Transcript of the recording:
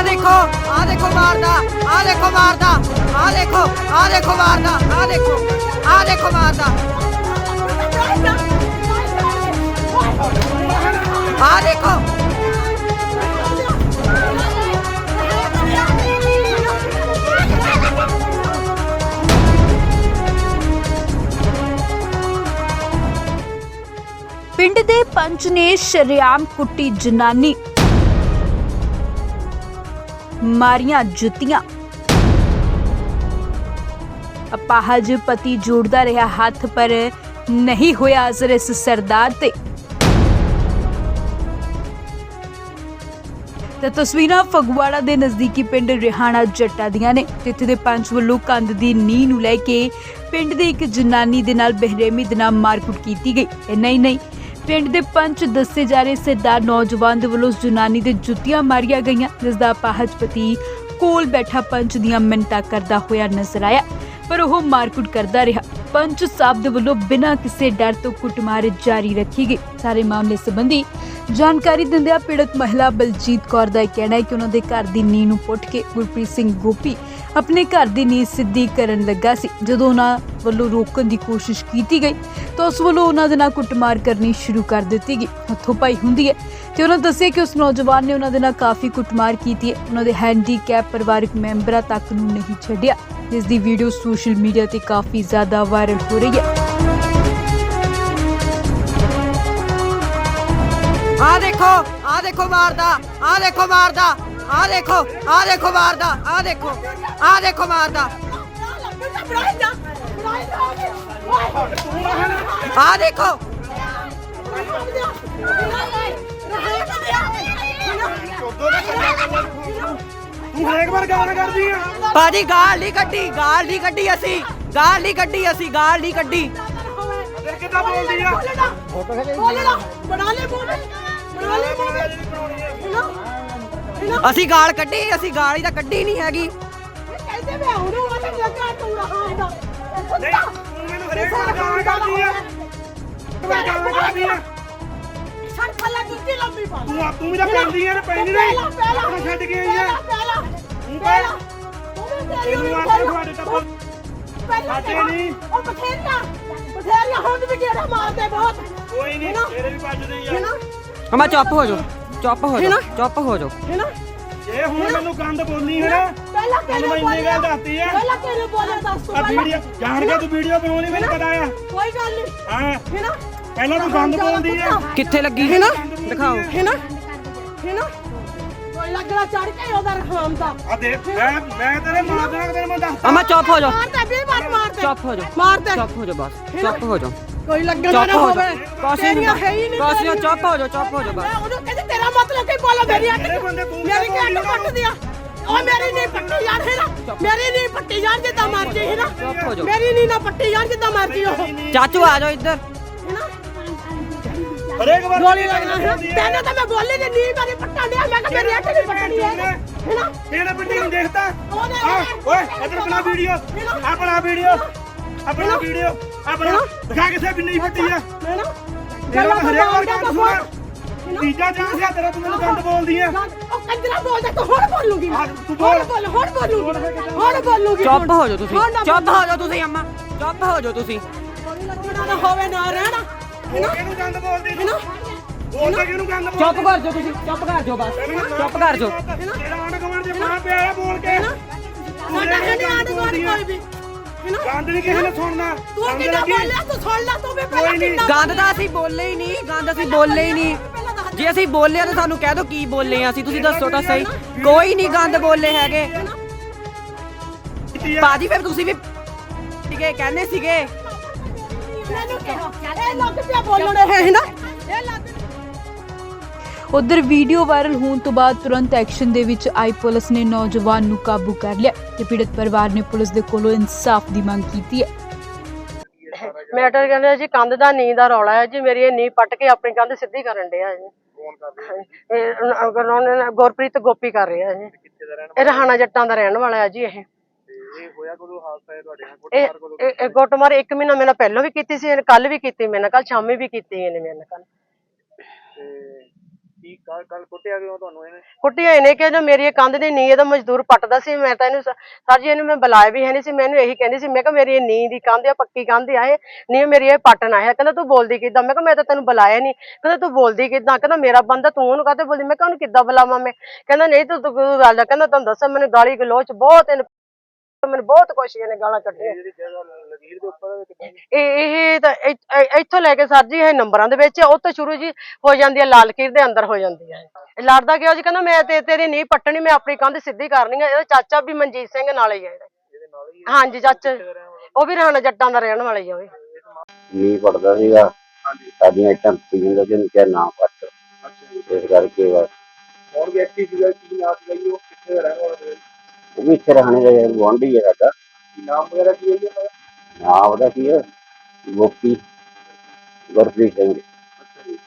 ਆ ਦੇਖੋ ਆ ਦੇਖੋ ਮਾਰਦਾ ਆ ਦੇਖੋ ਮਾਰਦਾ ਆ ਦੇਖੋ ਆ ਦੇਖੋ ਮਾਰਦਾ ਆ ਦੇਖੋ ਆ ਦੇਖੋ ਮਾਰਦਾ। ਆ ਦੇਖੋ। ਪਿੰਡ ਦੇ ਪੰਚ ਨੇ ਸ਼ਰਿਆਮ ਕੁੱਟੀ ਜਨਾਨੀ। ਮਾਰੀਆਂ ਜੁੱਤੀਆਂ। ਅਪਾਹਜ ਪਤੀ ਜੋੜਦਾ ਰਿਹਾ ਹੱਥ, ਪਰ ਨਹੀਂ ਹੋਇਆ ਅਸਰ ਇਸ ਸਰਦਾਰ ਤੇ। ਤੇ ਤਸਵੀਰਾਂ ਫਗਵਾੜਾ ਦੇ ਨਜ਼ਦੀਕੀ ਪਿੰਡ ਰਿਹਾਣਾ ਜੱਟਾ ਦੀਆਂ ਨੇ। ਜਿੱਥੇ ਦੇ ਪੰਚ ਵੱਲੋਂ ਕੰਧ ਦੀ ਨੀਂਹ ਨੂੰ ਲੈ ਕੇ ਪਿੰਡ ਦੇ ਇੱਕ ਜਨਾਨੀ ਦੇ ਨਾਲ ਬਹਿਰੇਮੀ ਦੇ ਨਾਲ ਮਾਰਕੁੱਟ ਕੀਤੀ ਗਈ। ਇਹ ਹੀ ਨਹੀਂ ਪਿੰਡ ਦੇ ਪੰਚ ਦੱਸੇ ਜਾ ਰਹੇ ਸਰਦਾਰ ਨੌਜਵਾਨ ਦੇ ਵੱਲੋਂ ਉਸ ਦੇ ਜੁੱਤੀਆਂ ਮਾਰੀਆਂ ਗਈਆਂ, ਜਿਸ ਦਾ ਅਪਾਹਜ ਕੋਲ ਬੈਠਾ ਪੰਚ ਦੀਆਂ ਮਿੰਨਤਾਂ ਕਰਦਾ ਹੋਇਆ ਨਜ਼ਰ ਆਇਆ, ਪਰ ਉਹ ਮਾਰਕੁੱਟ ਕਰਦਾ ਰਿਹਾ। ਪੰਚ ਸਾਹਿਬ ਦੇ ਵੱਲੋਂ ਬਿਨਾਂ ਕਿਸੇ ਡਰ ਤੋਂ ਕੁੱਟਮਾਰ ਜਾਰੀ ਰੱਖੀ ਗਈ। ਸਾਰੇ ਮਾਮਲੇ ਸੰਬੰਧੀ ਜਾਣਕਾਰੀ ਦਿੰਦਿਆਂ ਪੀੜਤ ਮਹਿਲਾ ਬਲਜੀਤ ਕੌਰ ਦਾ ਇਹ ਕਹਿਣਾ ਹੈ ਕਿ ਉਹਨਾਂ ਦੇ ਘਰ ਦੀ ਨੀਂਹ ਨੂੰ ਪੁੱਟ ਕੇ ਗੁਰਪ੍ਰੀਤ ਸਿੰਘ ਗੋਪੀ ਆਪਣੇ ਘਰ ਦੀ ਨੀਂਹ ਸਿੱਧੀ ਕਰਨ ਲੱਗਾ ਸੀ। ਜਦੋਂ ਉਹਨਾਂ ਵੱਲੋਂ ਰੋਕਣ ਦੀ ਕੋਸ਼ਿਸ਼ ਕੀਤੀ ਗਈ, ਤਾਂ ਉਸ ਵੱਲੋਂ ਉਹਨਾਂ ਦੇ ਨਾਲ ਕੁੱਟਮਾਰ ਕਰਨੀ ਸ਼ੁਰੂ ਕਰ ਦਿੱਤੀ ਗਈ। ਹੱਥੋਂ ਪਾਈ ਹੁੰਦੀ ਹੈ ਤੇ ਉਹਨਾਂ ਦੱਸਿਆ ਕਿ ਉਸ ਨੌਜਵਾਨ ਨੇ ਉਹਨਾਂ ਦੇ ਨਾਲ ਕਾਫੀ ਕੁੱਟਮਾਰ ਕੀਤੀ ਹੈ। ਉਹਨਾਂ ਦੇ ਹੈਂਡੀਕੈਪ ਪਰਿਵਾਰਕ ਮੈਂਬਰਾਂ ਤੱਕ ਨੂੰ ਨਹੀਂ ਛੱਡਿਆ, ਜਿਸ ਦੀ ਵੀਡੀਓ ਸੋਸ਼ਲ ਮੀਡੀਆ ਤੇ ਕਾਫੀ ਜ਼ਿਆਦਾ ਵਾਇਰਲ ਹੋ ਰਹੀ ਹੈ। ਆ ਦੇਖੋ ਆ ਦੇਖੋ ਮਾਰਦਾ ਆ ਦੇਖੋ ਮਾਰਦਾ ਆ ਦੇਖੋ ਆ ਦੇਖੋ ਮਾਰਦਾ ਆ ਦੇਖੋ ਆ ਦੇਖੋ ਮਾਰਦਾ ਆ ਦੇਖੋ ਤੂੰ ਹਰੇਕ ਵਾਰ ਗਾਲਾਂ ਕਰਦੀ ਆ ਬਾਜੀ ਗਾਲ ਨਹੀਂ ਕੱਢੀ ਗਾਲ ਨਹੀਂ ਕੱਢੀ ਅਸੀਂ ਗਾਲ ਨਹੀਂ ਕੱਢੀ ਅਸੀਂ ਗਾਲ ਨਹੀਂ ਕੱਢੀ ਫਿਰ ਕਿੱਦਾਂ ਬੋਲਦੀ ਆ ਅਸੀਂ ਗਾਲ ਕੱਢੀ ਅਸੀਂ ਗਾਲ ਹੀ ਤਾਂ ਕੱਢੀ ਨਹੀਂ ਹੈਗੀ। ਨਹੀਂ ਤੂੰ ਮੈਨੂੰ ਹਰੇਕ ਵਾਰ ਗਾਲਾਂ ਕਰਦੀ ਆ। ਤੂੰ ਗਾਲਾਂ ਕਰਦੀ ਆ। ਤੂੰ ਆ ਤੂੰ ਵੀ ਤਾਂ ਆ ਨਾ ਪੈਂਦੀ ਨਹੀਂ। ਆਪਣਾ ਛੱਡ ਕੇ ਆਈ ਆ। ਤੂੰ ਪਹਿਲਾਂ। ਤੈਨੂੰ ਆ ਕੇ ਤੁਹਾਡੇ ਟੱਬਰ ਸਾਡੇ ਨਹੀਂ। ਉਹ ਬਥੇਰੀਆਂ ਬਥੇਰੀਆਂ ਹੁਣ ਵੀ ਗੇੜਾ ਮਾਰਦੇ ਬਹੁਤ। ਕੋਈ ਨਹੀਂ ਤੇਰੇ ਵੀ ਵੱਜਦੇ ਹੀ ਆ। ਹੈਨਾ? ਹਮਾ ਚੁੱਪ ਹੋ ਜਾਓ ਚੁੱਪ ਹੋ ਜਾਓ ਚੁੱਪ ਹੋ ਜਾਓ ਹੈਨਾ? ਜੇ ਹੁਣ ਮੈਨੂੰ ਗੰਦ ਬੋਲਣੀ ਹੈ ਨਾ ਪਹਿਲਾਂ ਤੈਨੂੰ ਮੈਂ ਇੰਨੀ ਗੱਲ ਦੱਸਤੀ ਆ ਪਹਿਲਾਂ ਕਿਹਨੇ ਬੋਲਿਆ ਦੱਸ ਤੂੰ ਆ ਪਹਿਲਾਂ। ਵੀਡੀਓ ਜਾਣ ਕੇ ਤੂੰ ਵੀਡੀਓ ਬਣਾਉਣੀ ਮੈਨੂੰ ਪਤਾ ਆ ਕੋਈ ਗੱਲ ਨਹੀਂ ਹਾਂ? ਹੈਨਾ ਪਹਿਲਾਂ ਤੂੰ ਗੰਦ ਬੋਲਦੀ ਆ ਕਿੱਥੇ ਲੱਗੀ? ਹੈ ਨਾ? ਦਿਖਾਓ। ਹੈਨਾ ਹੈਨਾ ਕੋਈ ਲੱਗਣਾ ਚੜ ਕੇ ਉਹਦਾ ਰਖਾਮ ਦਾ। ਆ ਦੇਖ ਮੈਂ ਮੈਂ ਤੇਰੇ ਮਾਰ ਦੇਣਾ ਤੇਰੇ ਮੈਂ ਦੱਸਦਾ ਹਮਾ ਚੁੱਪ ਹੋ ਵੀ ਮਾਰ ਮਾਰਦੇ ਚੁੱਪ ਹੋ ਚੁੱਪ ਹੋ ਜਾਓ ਬਸ ਚੁੱਪ ਹੋ ਜਾਓ ਕੋਈ ਲੱਗਣਾ ਚੁੱਪ ਨਾ ਹੋ ਹੋਵੇ। ਤੇਰੀਆਂ ਹੈ ਹੀ ਨਹੀਂ ਤੇਰੀਆਂ। ਚੁੱਪ ਹੋ ਜਾਓ ਚੁੱਪ ਹੋ ਜਾਓ ਬਸ। ਮੈਂ ਉਹਨੂੰ ਕਹਿੰਦੀ ਤੇਰਾ ਮਤਲਬ ਕੀ ਬੋਲੋ? ਮੇਰੀ ਅੱਟ ਮੇਰੇ ਤੂੰ ਮੇਰੀ ਕਿ ਪੱਟ ਦਿਆ ਉਹ ਮੇਰੀ ਨਹੀਂ ਪੱਟੀ ਯਾਰ ਹੈ ਨਾ। ਮੇਰੀ ਨਹੀਂ ਪੱਟੀ ਯਾਰ ਜਿੱਦਾਂ ਮਰਜ਼ੀ ਹੈ ਨਾ। ਚੁੱਪ ਹੋ ਜਾਓ। ਮੇਰੀ ਨਹੀਂ ਨਾ ਪੱਟੀ ਯਾਰ ਜਿੱਦਾਂ ਮਰਜ਼ੀ ਉਹ। ਹੈ ਚਾਚੂ ਆ ਜਾਓ ਇੱਧਰ। ਹਰੇਕ ਵਾਰ ਗੋਲੀ ਲੱਗਣਾ ਹੈ। ਤੈਨੂੰ ਤਾਂ ਮੈਂ ਬੋਲੇ ਜੇ ਨਹੀਂ ਮੇਰੀ ਪੱਟਾ ਲਿਆ ਮੈਂ ਕਿਹਾ ਮੇਰੀ ਅੱਟ ਨਹੀਂ ਪੱਟਣੀ ਹੈ। ਹੈ? ਨਾ ਤੇਰੇ ਪਿੰਡ ਨੂੰ ਦੇਖਦਾ ਓਏ ਇੱਧਰ ਆਪਣਾ ਵੀਡੀਓ। ਆਪਣਾ ਵੀਡੀਓ। ਆਪਣਾ ਵੀਡੀਓ। ਆਪਣਾ ਦਿਖਾ ਕਿਸੇ ਵੀ ਨਹੀਂ ਫੱਟੀ ਆ। ਹੈ ਨਾ ਤਾਂ ਹਰੇਕ ਵਾਰ ਤਾਂ ਸੁਣਾ। ਹੈ ਨਾ ਤੀਜਾ ਚਾਂਸ ਆ ਤੇਰਾ ਤੂੰ ਮੈਨੂੰ ਗੰਦ ਬੋਲਦੀ ਆ। ਉਹ ਕੰਜਰਾ ਬੋਲਦਾ ਤੂੰ ਹੁਣ ਬੋਲੂਗੀ ਹਾਂ, ਤੂੰ ਬੋਲ। ਹੁਣ ਬੋਲ ਹੁਣ ਬੋਲੂਗੀ। ਹੁਣ ਬੋਲੂਗੀ ਚੁੱਪ। ਹੋ ਜਾਓ ਤੁਸੀਂ। ਨਾ ਚੁੱਪ। ਹੋ ਜਾਓ ਤੁਸੀਂ ਅੰਮਾ। ਚੁੱਪ ਹੋ ਜਾਓ ਤੁਸੀਂ। ਕੋਈ ਲੱਗਣਾ ਨਾ ਹੋਵੇ ਨਾ ਰਹਿਣਾ। ਗੰਦ ਬੋਲਦੀ ਹੈ ਨਾ ਤੂੰ ਉਹ ਕਿਹਨੂੰ ਗੰਦ ਬੋਲਦੀ? ਚੁੱਪ ਕਰ ਜਾਓ ਤੁਸੀਂ ਚੁੱਪ ਕਰ ਜਾਓ ਬਸ ਚੁੱਪ ਕਰ ਜਾਓ। ਤੇਰਾ ਆਂਡ ਕਮਾਂਡ ਦੇ ਮਾਂ ਪਿਆ ਆ ਬੋਲ ਕੇ। ਸਾਡਾ ਹੈ ਨਹੀਂ ਆਂਡ ਗਵਾਂਡ ਕੋਈ ਵੀ। ਹੈ ਨਾ ਗੰਦ ਨਹੀਂ ਕਿਸੇ ਨੇ ਸੁਣਨਾ। ਤੂੰ ਸਮਝ ਕਿੰਨਾ ਲੱਗੀ? ਬੋਲਿਆ? ਤੂੰ ਸੁਣ ਲੈ ਤੂੰ ਵੀ ਪਹਿਲਾਂ ਕੋਈ ਨਹੀਂ। ਕਿੰਨਾ ਗੰਦ ਤਾਂ ਅਸੀਂ ਬੋਲੇ ਹੀ ਨਹੀਂ ਗੰਦ ਅਸੀਂ ਬੋਲੇ ਹੀ ਨਹੀਂ। ਜੇ ਅਸੀਂ ਬੋਲੇ ਆ ਤਾਂ ਸਾਨੂੰ ਕਹਿ ਦਿਓ ਕੀ ਬੋਲੇ ਆ ਅਸੀਂ ਤੁਸੀਂ ਦੱਸੋ ਤਾਂ ਸਹੀ। ਕੋਈ ਨਹੀਂ ਗੰਦ ਬੋਲੇ ਹੈਗੇ। ਬਾਜੀ ਫਿਰ ਤੁਸੀਂ ਵੀ ਸੀਗੇ ਕਹਿੰਦੇ ਸੀਗੇ। ਮੈਨੂੰ ਕਿਹਾ ਇਹ ਲੱਗ ਪਿਆ ਬੋਲਣ ਇਹ ਹੈ ਨਾ ਇਹ ਲੱਗ ਉਧਰ ਵੀਡੀਓ ਵਾਇਰਲ ਹੋਣ ਤੋਂ ਬਾਅਦ ਤੁਰੰਤ ਐਕਸ਼ਨ ਦੇ ਵਿੱਚ ਆਈ ਪੁਲਿਸ ਨੇ ਨੌਜਵਾਨ ਨੂੰ ਕਾਬੂ ਕਰ ਲਿਆ ਤੇ ਪੀੜਤ ਪਰਿਵਾਰ ਨੇ ਪੁਲਿਸ ਦੇ ਕੋਲੋਂ ਇਨਸਾਫ ਦੀ ਮੰਗ ਕੀਤੀ ਹੈ। ਮੈਟਰ ਕਹਿੰਦੇ ਜੀ, ਕੰਧ ਦਾ ਨੀਂਹ ਦਾ ਰੌਲਾ ਹੈ ਜੀ, ਮੇਰੀ ਇਹ ਨੀਂਹ ਪੱਟ ਕੇ ਆਪਣੀ ਕੰਧ ਸਿੱਧੀ ਕਰਨ ਡਿਆ ਜੀ। ਇਹ ਅਗਰ ਗੁਰਪ੍ਰੀਤ ਗੋਪੀ ਕਰ ਰਿਹਾ ਜੀ। ਇਹ ਰਹਾਣਾ ਜੱਟਾਂ ਦਾ ਰਹਿਣ ਵਾਲਾ ਹੈ ਜੀ ਇਹ। ਇਹ ਇਹ- ਇਹ ਗੁੱਟਮਾਰ ਇੱਕ ਮਹੀਨਾ ਮੇਰੇ ਨਾਲ ਪਹਿਲਾਂ ਵੀ ਕੀਤੀ ਸੀ ਕੱਲ ਵੀ ਕੀਤੀ ਮੇਰੇ ਨਾਲ ਕੱਲ ਸ਼ਾਮੀ ਵੀ ਕੀਤੀ ਇਹਨੇ ਮੇਰੇ ਨਾਲ ਕੱਲ ਕੀ ਕੱਲ ਕੁੱਟਿਆ ਕਿਉਂ ਤੁਹਾਨੂੰ ਇਹਨੇ? ਕੁੱਟਿਆ ਇਹਨੇ ਕਿ ਜੋ ਮੇਰੀ ਇਹ ਕੰਧ ਦੀ ਨੀਂਹ ਇਹਦਾ ਮਜ਼ਦੂਰ ਪੱਟਦਾ ਸੀ ਮੈਂ ਤਾਂ ਇਹਨੂੰ ਸ- ਸਰ ਜੀ ਇਹਨੂੰ ਮੈਂ ਬੁਲਾਇਆ ਵੀ ਹੈ ਨਹੀਂ ਸੀ ਮੈਨੂੰ ਇਹੀ ਕਹਿੰਦੀ ਸੀ ਮੈਂ ਕਿਹਾ ਮੇਰੀ ਇਹ ਨੀਂਹ ਦੀ ਕੰਧ ਆ ਪੱਕੀ ਕੰਧ ਆ ਇਹ ਨੀਂਹ ਮੇਰੀ ਇਹ ਪੱਟਣ ਆਇਆ ਕਹਿੰਦਾ ਤੂੰ ਬੋਲਦੀ ਕਿੱਦਾਂ? ਮੈਂ ਕਿਹਾ ਮੈਂ ਤਾਂ ਤੈਨੂੰ ਬੁਲਾਇਆ ਨਹੀਂ ਕਹਿੰਦਾ ਤੂੰ ਬੋਲਦੀ ਕਿੱਦਾਂ? ਕਹਿੰਦਾ ਮੇਰਾ ਬੰਦਾ ਤੂੰ ਉਹਨੂੰ ਕਾਹਤੇ ਬੋਲਦੀ? ਮੈਂ ਕਿਹਾ ਉਹਨੂੰ ਕਿੱਦਾਂ ਬੁਲਾਵਾਂ ਮੈਂ? ਕਹਿੰਦਾ ਨਹੀਂ ਤੂੰ ਤੂੰ ਗੱਲ ਆ। ਕਹਿੰਦਾ ਤੁਹਾਨੂੰ ਦੱਸਾਂ ਮੈਨੂੰ ਗਾਲੀ ਗਲੋਚ ਬਹੁਤ ਇਹਨੇ ਮੈਨੂੰ ਬਹੁਤ ਕੁਛ ਇਹਨੇ ਗਾਲਾਂ ਕੱਢੀਆਂ। ਜਿਹੜੀ ਜਗ੍ਹਾ ਲਗੀਰ ਦੇ ਉੱਪਰ ਕਿੱਦਾਂ ਇਹ ਇਹ ਤਾਂ ਇ- ਇ- ਇੱਥੋਂ ਲੈ ਕੇ ਸਰ ਜੀ ਇਹ ਨੰਬਰਾਂ ਦੇ ਵਿੱਚ ਉਹ ਤੋਂ ਸ਼ੁਰੂ ਜੀ ਹੋ ਜਾਂਦੀ ਹੈ ਲਾਲ ਕੀਰ ਦੇ ਅੰਦਰ ਹੋ ਜਾਂਦੀ ਹੈ ਇਹ। ਲੜਦਾ ਕਿਉਂ ਜੀ? ਕਹਿੰਦਾ ਮੈਂ ਤੇ ਤੇਰੀ ਨਹੀਂ ਪੱਟਣੀ ਮੈਂ ਆਪਣੀ ਕੰਧ ਸਿੱਧੀ ਕਰਨੀ ਹੈ ਇਹਦਾ ਚਾਚਾ ਵੀ ਮਨਜੀਤ ਸਿੰਘ ਨਾਲ ਹੀ ਹੈ ਇਹਦਾ। ਇਹਦੇ ਨਾਲ ਹੀ ਹਾਂਜੀ ਚਾਚਾ। ਉਹ ਵੀ ਰਾਣਾ ਜੱਟਾਂ ਦਾ ਰਹਿਣ ਵਾਲਾ ਹੀ ਆ ਉਹ ਵੀ। ਨੀ ਪੜਦਾ ਸੀਗਾ। ਸਾਡੀਆਂ ਇੱਟਾਂ ਪੀਣ ਲੱਗੇ ਨੂੰ ਕਿਹਾ ਨਾ ਪੱਟ। ਅੱਛਾ। ਜੀ ਇਸ ਕਰਕੇ ਬਸ। ਕੌਣ ਵਿਅਕਤੀ ਸੀਗਾ ਕੀ ਨਾਮ ਸੀਗਾ ਜੀ ਉਹ ਕਿੱਥੇ ਦਾ ਰਹਿਣ ਵਾਲਾ ਸੀਗਾ ਜੀ? ਉਹ ਵੀ ਇੱਥੇ ਰਹਿਣੇ ਦਾ ਗੁਆਂਢੀ ਹੈ ਸਾਡਾ। ਨਾਮ ਵਗੈਰਾ ਕੀ ਹੈ ਜੀ ਉਹਦਾ? ਨਾਮ ਉਹਦਾ ਕੀ ਹੈ? ਗੋਪੀ ਗੁਰਪ੍ਰੀਤ ਸਿੰਘ।